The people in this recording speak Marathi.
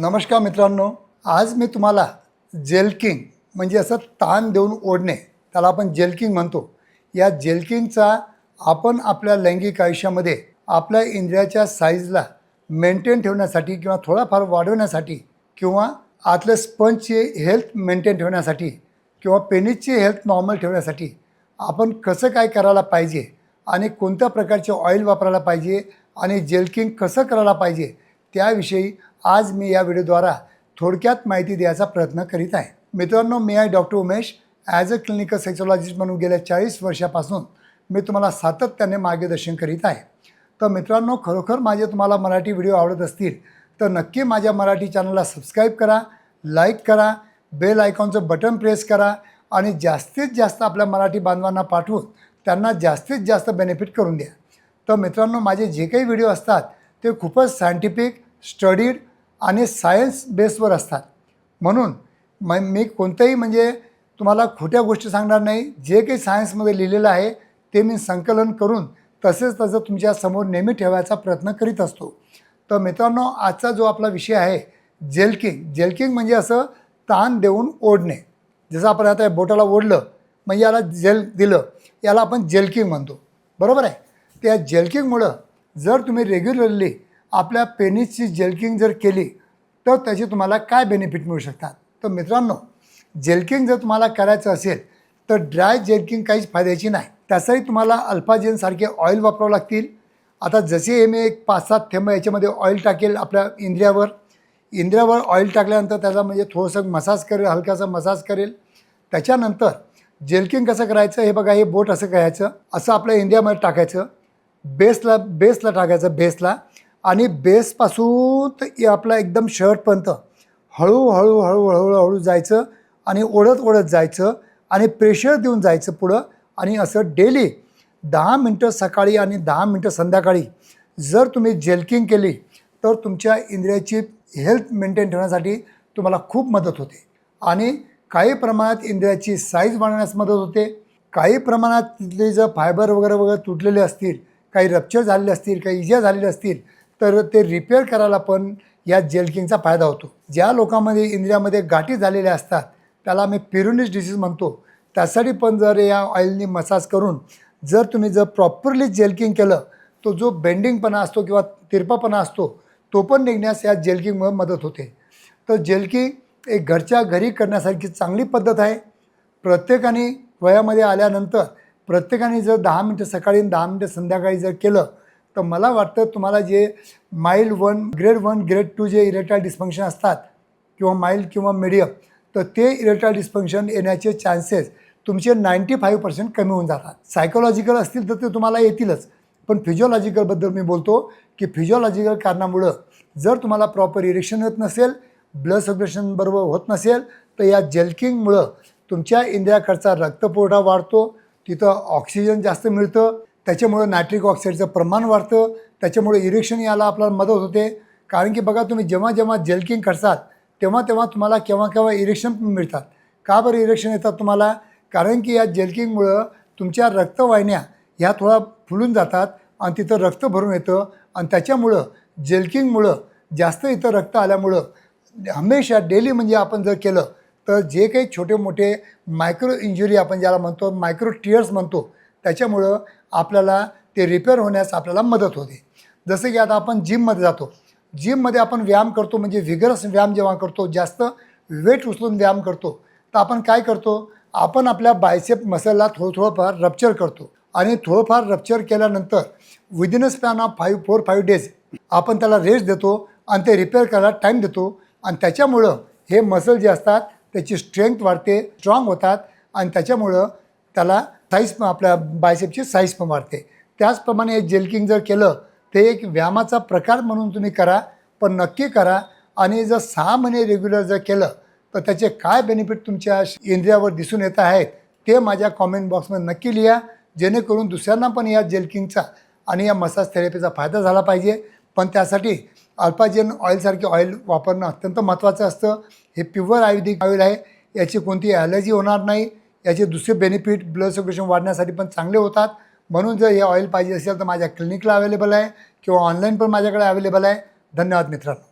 नमस्कार मित्रांनो आज मी तुम्हाला जेलकिंग म्हणजे असं ताण देऊन ओढणे त्याला आपण जेलकिंग म्हणतो. या जेलकिंगचा आपण आपल्या लैंगिक आयुष्यामध्ये आपल्या इंद्रियाच्या साईजला मेंटेन ठेवण्यासाठी किंवा थोडाफार वाढवण्यासाठी किंवा आतले स्पंजची हेल्थ मेंटेन ठेवण्यासाठी किंवा पेनिसची हेल्थ नॉर्मल ठेवण्यासाठी आपण कसं काय करायला पाहिजे आणि कोणत्या प्रकारचे ऑइल वापरायला पाहिजे आणि जेलकिंग कसं करायला पाहिजे त्याविषयी आज मी या व्हिडिओद्वारा थोडक्यात माहिती द्यायचा प्रयत्न करीत आहे. मित्रांनो मी आहे doctor Umesh. As a clinical sexologist म्हणून गेल्या चाळीस वर्षापासून मी तुम्हाला सातत्याने मार्गदर्शन करीत आहे. तर मित्रांनो खरोखर माझे तुम्हाला मराठी व्हिडिओ आवडत असतील तर नक्की माझ्या मराठी चॅनलला सबस्क्राईब करा लाईक करा बेल आयकॉनचं बटन प्रेस करा आणि जास्तीत जास्त आपल्या मराठी बांधवांना पाठवून त्यांना जास्तीत जास्त बेनिफिट करून द्या. तर मित्रांनो माझे जे काही व्हिडिओ असतात ते खूपच सायंटिफिक स्टडीड आणि सायन्स बेसवर असतात. म्हणून म मी कोणत्याही म्हणजे तुम्हाला खोट्या गोष्टी सांगणार नाही. जे काही सायन्समध्ये लिहिलेलं आहे ते मी संकलन करून तसेच तसं तुमच्यासमोर नेहमी ठेवायचा प्रयत्न करीत असतो. तर मित्रांनो आजचा जो आपला विषय आहे जेलकिंग जेलकिंग म्हणजे असं ताण देऊन ओढणे. जसं आपण आता या बोटाला ओढलं म्हणजे याला जेल दिलं याला आपण जेलकिंग म्हणतो. बरोबर आहे? त्या जेलकिंगमुळं जर तुम्ही रेग्युलरली आपल्या पेनिसची जेलकिंग जर केली तर त्याचे तुम्हाला काय बेनिफिट मिळू शकतात? तर मित्रांनो जेलकिंग जर तुम्हाला करायचं असेल तर ड्राय जेलकिंग काहीच फायद्याची नाही. त्यासाठी तुम्हाला अल्फाजेनसारखे ऑइल वापरावं लागतील. आता जसे हे मी एक पाच सात थेंब याच्यामध्ये ऑइल टाकेल आपल्या इंद्रियावर. इंद्रियावर ऑइल टाकल्यानंतर त्याचा म्हणजे थोडंसं मसाज करेल हलकासा मसाज करेल. त्याच्यानंतर जेलकिंग कसं करायचं? हे बघा हे बोट असं करायचं असं आपल्या इंडियामध्ये टाकायचं. बेसला बेसला टाकायचं बेसला. आणि बेसपासून तर हे आपला एकदम शर्टपर्यंत हळूहळू हळूहळू हळू जायचं आणि ओढत ओढत जायचं आणि प्रेशर देऊन जायचं पुढं आणि असं डेली दहा मिनटं सकाळी आणि दहा मिनटं संध्याकाळी जर तुम्ही जेलकिंग केली तर तुमच्या इंद्रियाची हेल्थ मेंटेन ठेवण्यासाठी तुम्हाला खूप मदत होते. आणि काही प्रमाणात इंद्रियाची साईज वाढवण्यास मदत होते. काही प्रमाणात तिथले जर फायबर वगैरे वगैरे तुटलेले असतील काही रप्चर झालेले असतील काही इजा झालेले असतील तर ते रिपेअर करायला पण या जेलकिंगचा फायदा होतो. ज्या लोकांमध्ये इंद्रियामध्ये गाठी झालेल्या असतात त्याला आम्ही पिरुनिस डिसीज म्हणतो. त्यासाठी पण जर या ऑइलनी मसाज करून जर तुम्ही जर प्रॉपरली जेलकिंग केलं तो जो बेंडिंगपणा असतो किंवा तिरपापणा असतो तो पण निघण्यास या जेलकिंगमुळे मदत होते. तर जेलकिंग एक घरच्या घरी करण्यासारखी चांगली पद्धत आहे. प्रत्येकाने वयामध्ये आल्यानंतर प्रत्येकाने जर दहा मिनटं सकाळी दहा मिनटं संध्याकाळी जर केलं तर मला वाटतं तुम्हाला जे mild one grade one grade two जे इरेक्टाईल डिस्फंक्शन असतात किंवा माइल्ड किंवा मिडियम तर ते इरेक्टाईल डिस्फंक्शन येण्याचे चान्सेस तुमचे नाईंटी फाईव्ह पर्सेंट कमी होऊन जातात. सायकोलॉजिकल असतील तर ते तुम्हाला येतीलच. पण फिजिओलॉजिकलबद्दल मी बोलतो की फिजिओलॉजिकल कारणामुळं जर तुम्हाला प्रॉपर इरेक्शन होत नसेल ब्लड सर्क्युलेशन बरोबर होत नसेल तर या जेलकिंगमुळं तुमच्या इंद्रियाकडचा रक्तपुरवठा वाढतो तिथं ऑक्सिजन जास्त मिळतं त्याच्यामुळं नायट्रिक ऑक्साईडचं प्रमाण वाढतं त्याच्यामुळे इरेक्शन यायला आपल्याला मदत होते. कारण की बघा तुम्ही जेव्हा जेव्हा जेलकिंग करतात तेव्हा तेव्हा तुम्हाला केव्हा केव्हा इरेक्शन पण मिळतात. का बरं इरेक्शन येतात तुम्हाला? कारण की या जेलकिंगमुळं तुमच्या रक्तवाहिन्या ह्या थोडा फुलून जातात आणि तिथं रक्त भरून येतं आणि त्याच्यामुळं जेलकिंगमुळं जास्त इथं रक्त आल्यामुळं हमेशा डेली म्हणजे आपण जर केलं तर जे काही छोटे मोठे मायक्रो इंजुरी आपण ज्याला म्हणतो मायक्रो टिअर्स म्हणतो त्याच्यामुळं आपल्याला ते रिपेअर होण्यास आपल्याला मदत होते. जसं की आता आपण जिममध्ये जातो. जिममध्ये आपण व्यायाम करतो म्हणजे व्हिगरस व्यायाम जेव्हा करतो जास्त वेट उचलून व्यायाम करतो तर आपण काय करतो? आपण आपल्या बायसेप मसलला थोडं थोडंफार रप्चर करतो. आणि थोडंफार रप्चर केल्यानंतर within a span of five four five days आपण त्याला रेस्ट देतो आणि ते रिपेअर करायला टाईम देतो. आणि त्याच्यामुळं हे मसल जे असतात त्याची स्ट्रेंथ वाढते स्ट्रॉंग होतात. आणि त्याच्यामुळं त्याला साईज आपल्या बायसेपची साईज पण वाढते. त्याचप्रमाणे हे जेलकिंग जर केलं ते एक व्यायामाचा प्रकार म्हणून तुम्ही करा पण नक्की करा. आणि जर सहा महिने रेग्युलर जर केलं तर त्याचे काय बेनिफिट तुमच्या इंद्रियावर दिसून येत आहेत ते माझ्या कॉमेंट बॉक्समध्ये नक्की लिहा. जेणेकरून दुसऱ्यांना पण या जेलकिंगचा आणि या मसाज थेरपीचा फायदा झाला पाहिजे. पण त्यासाठी अल्पाजेन ऑइलसारखे ऑइल वापरणं अत्यंत महत्त्वाचं असतं. हे प्युअर आयुर्वेदिक ऑइल आहे. याची कोणती ॲलर्जी होणार नाही. याचे दुसरे बेनिफिट ब्लड सर्क्युलेशन वाढण्यासाठी पण चांगले होतात. म्हणून जर हे ऑइल पाहिजे असेल तर माझ्या क्लिनिकला अवेलेबल आहे किंवा ऑनलाईन पण माझ्याकडे अवेलेबल आहे. धन्यवाद मित्रांनो.